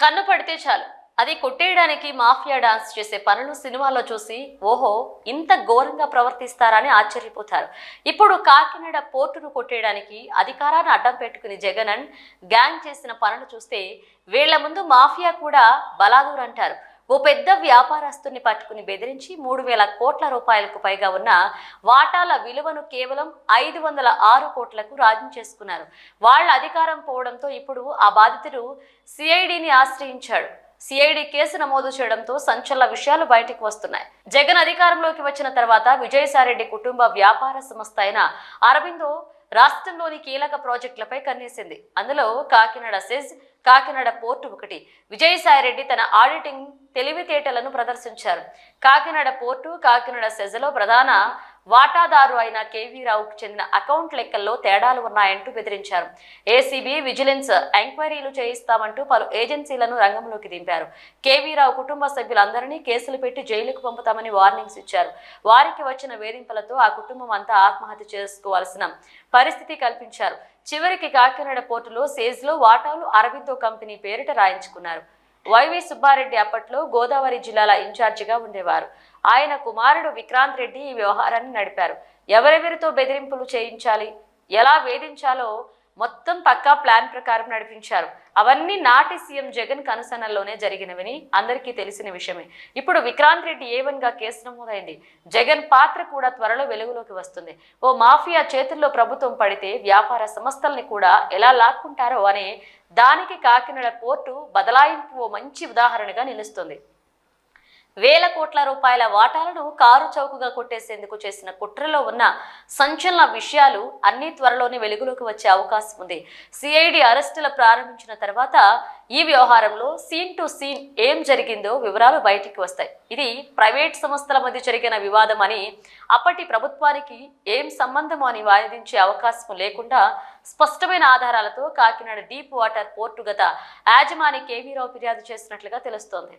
కన్ను పడితే చాలు. అది కొట్టేయడానికి మాఫియా డాన్స్ చేసే పనులు సినిమాల్లో చూసి ఓహో ఇంత ఘోరంగా ప్రవర్తిస్తారని ఆశ్చర్యపోతారు. ఇప్పుడు కాకినాడ పోర్టును కొట్టేయడానికి అధికారాన్ని అడ్డం పెట్టుకుని జగనన్ గ్యాంగ్ చేసిన పనులు చూస్తే వీళ్ళ ముందు మాఫియా కూడా బలాదూర్ అంటారు ఓ పెద్ద వ్యాపారస్తుని పట్టుకుని బెదిరించి మూడు వేల కోట్ల రూపాయలకు పైగా ఉన్న వాటాల విలువను కేవలం ఐదు వందల ఆరు కోట్లకు రాజీ చేసుకున్నారు. వాళ్ళ అధికారం పోవడంతో ఇప్పుడు ఆ బాధితుడు సిఐడిని ఆశ్రయించాడు. సిఐడి కేసు నమోదు చేయడంతో సంచలన విషయాలు బయటకు వస్తున్నాయి. జగన్ అధికారంలోకి వచ్చిన తర్వాత విజయసాయిరెడ్డి కుటుంబ వ్యాపార సంస్థ అయిన అరవిందో రాష్ట్రంలోని కీలక ప్రాజెక్టులపై కన్నేసింది. అందులో కాకినాడ సెజ్ కాకినాడ పోర్టు ఒకటి. విజయసాయిరెడ్డి తన ఆడిటింగ్ తెలివితేటలను ప్రదర్శించారు. కాకినాడ పోర్టు కాకినాడ సెజలో ప్రధాన వాటాదారు అయిన కేవీ రావుకు చెందిన అకౌంట్ లెక్కల్లో తేడాలు ఉన్నాయంటూ బెదిరించారు. ఏసీబీ విజిలెన్స్ ఎంక్వైరీలు చేయిస్తామంటూ పలు ఏజెన్సీలను రంగంలోకి దింపారు. కేవీ రావు కుటుంబ సభ్యులందరినీ కేసులు పెట్టి జైలుకు పంపుతామని వార్నింగ్స్ ఇచ్చారు. వారికి వచ్చిన వేధింపులతో ఆ కుటుంబం అంతా ఆత్మహత్య చేసుకోవాల్సిన పరిస్థితి కల్పించారు. చివరికి కాకినాడ పోర్టులో సేజ్లో వాటాలు అరవిందో కంపెనీ పేరిట రాయించుకున్నారు. వైవి సుబ్బారెడ్డి అప్పట్లో గోదావరి జిల్లాల ఇన్ఛార్జిగా ఉండేవారు. ఆయన కుమారుడు విక్రాంత్ రెడ్డి ఈ వ్యవహారాన్ని నడిపారు. ఎవరెవరితో బెదిరింపులు చేయించాలి? ఎలా వేధించాలో మొత్తం పక్కా ప్లాన్ ప్రకారం నడిపించారు. అవన్నీ నాటి సీఎం జగన్ కనుసనల్లోనే జరిగినవని అందరికీ తెలిసిన విషయమే. ఇప్పుడు విక్రాంత్ రెడ్డి ఏవన్గా కేసు నమోదైంది. జగన్ పాత్ర కూడా త్వరలో వెలుగులోకి వస్తుంది. ఓ మాఫియా చేతుల్లో ప్రభుత్వం పడితే వ్యాపార సంస్థల్ని కూడా ఎలా లాక్కుంటారో అనే దానికి కాకినాడ పోర్టు బదలాయింపు ఓ మంచి ఉదాహరణగా నిలుస్తుంది. వేల కోట్ల రూపాయల వాటాలను కారు చౌకగా కొట్టేసేందుకు చేసిన కుట్రలో ఉన్న సంచలన విషయాలు అన్ని త్వరలోనే వెలుగులోకి వచ్చే అవకాశం ఉంది. సిఐడి అరెస్టుల ప్రారంభించిన తర్వాత ఈ వ్యవహారంలో సీన్ టు సీన్ ఏం జరిగిందో వివరాలు బయటికి వస్తాయి. ఇది ప్రైవేట్ సంస్థల మధ్య జరిగిన వివాదం అని అప్పటి ప్రభుత్వానికి ఏం సంబంధం అని వాదించే అవకాశం లేకుండా స్పష్టమైన ఆధారాలతో కాకినాడ డీప్ వాటర్ పోర్టు గత యాజమాని కేవీరావు ఫిర్యాదు చేసినట్లుగా తెలుస్తోంది.